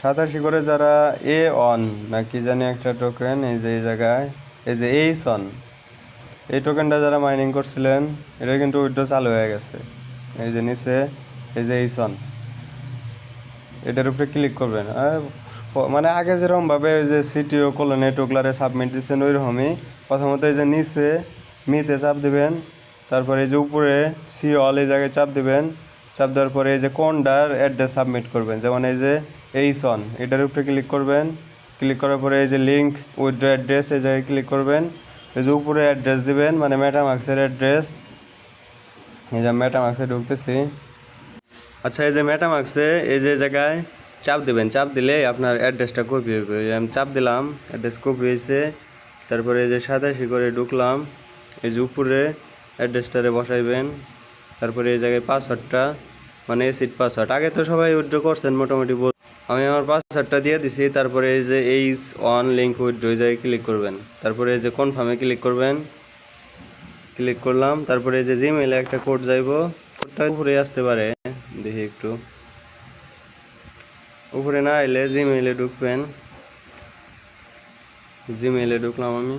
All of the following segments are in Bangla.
সাতাশি করে যারা এ অন না কি জানি একটা টোকেন এই যে এই জায়গায়, এই যে এইচ অন এই টোকেনটা যারা মাইনিং করছিলেন, এটা কিন্তু উইড্রো চালু হয়ে গেছে। এই যে নিচে, এই যে এইচ অন এটার উপরে ক্লিক করবেন। আর মানে আগে যেরকমভাবে ওই যে সিটিও কলোনি টোকলারে সাবমিট দিচ্ছেন ওই রকমই প্রথমত এই যে নিচে, মিতে চাপ দিবেন, তারপরে এই যে উপরে সি অল এই জায়গায় চাপ দিবেন। চাপ দেওয়ার পরে এই যে কোনটার অ্যাড্রেস সাবমিট করবেন যেমন এই যে এইচ অন এটার উপরে ক্লিক করবেন ক্লিক করার পরে এই যে লিঙ্ক উইথড্র অ্যাড্রেস এই জায়গায় ক্লিক করবেন এই যে উপরে অ্যাড্রেস দিবেন মানে মেটামাক্সের অ্যাড্রেস এই যে মেটামাক্সে ঢুকতেছি আচ্ছা এই যে মেটামাক্সে এই যে জায়গায় চাপ দিবেন চাপ দিলে আপনার অ্যাড্রেসটা কপি হবে এই আমি চাপ দিলাম অ্যাড্রেস কপি হয়েছে তারপরে এই যে সাতাশি করে ঢুকলাম এই যে উপরে অ্যাড্রেসটারে বসাইবেন তারপরে এই জায়গায় পাসওয়ার্ডটা মানে এসিড পাসওয়ার্ড আগে তো সবাই উইথড্র করছেন মোটামুটি আমি আমার পাসওয়ার্ডটা দিয়ে দিছি, তারপরে এই যে এইচ ওয়ান লিঙ্ক উইথড্র এই জায়গায় ক্লিক করবেন। তারপরে এই যে কনফার্মে ক্লিক করবেন। ক্লিক করলাম, তারপরে এই যে জিমেইলে একটা কোড যাইবো। কোডটা উপরে আসতে পারে, দেখি একটু। উপরে না এলে জিমেইলে ঢুকবেন। জিমেইলে ঢুকলাম আমি।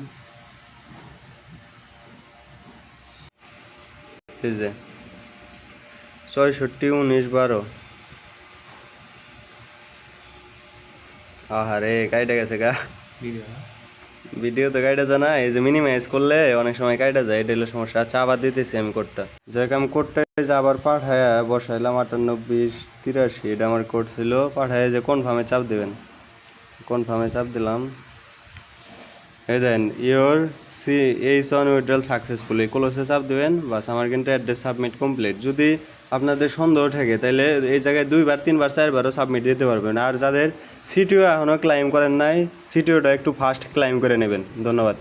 ছয়ষট্টি উনিশ বারো। আহারে কাইটা গেছে গা। ভিডিও তো কাইটা জানা এই যে মিনিমাইজ করলে অনেক সময় কাইটা যায় এটা হলো সমস্যা। আচ্ছা আবার দিতেছি আমি কোডটা যাই আমি কোডটা যে আবার পাঠায় বসাইলাম আটান্ন বিশ তিরাশি এটা আমার কোড ছিল। পাঠায় যে কনফার্মে চাপ দেবেন। কনফার্মে চাপ দিলাম। Then your C H on withdrawal successfully ক্লোজে চাপ দেবেন, বাস আমার কিন্তু অ্যাড্রেস সাবমিট কমপ্লিট যদি আপনাদের সন্দেহ থাকে, তাহলে এই জায়গায় দুইবার, তিনবার, চারবারও সাবমিট দিতে পারবেন। আর যাদের সিটিও এখনও ক্লাইম করেন নাই সিটিওটা একটু ফাস্ট ক্লাইম করে নেবেন। ধন্যবাদ।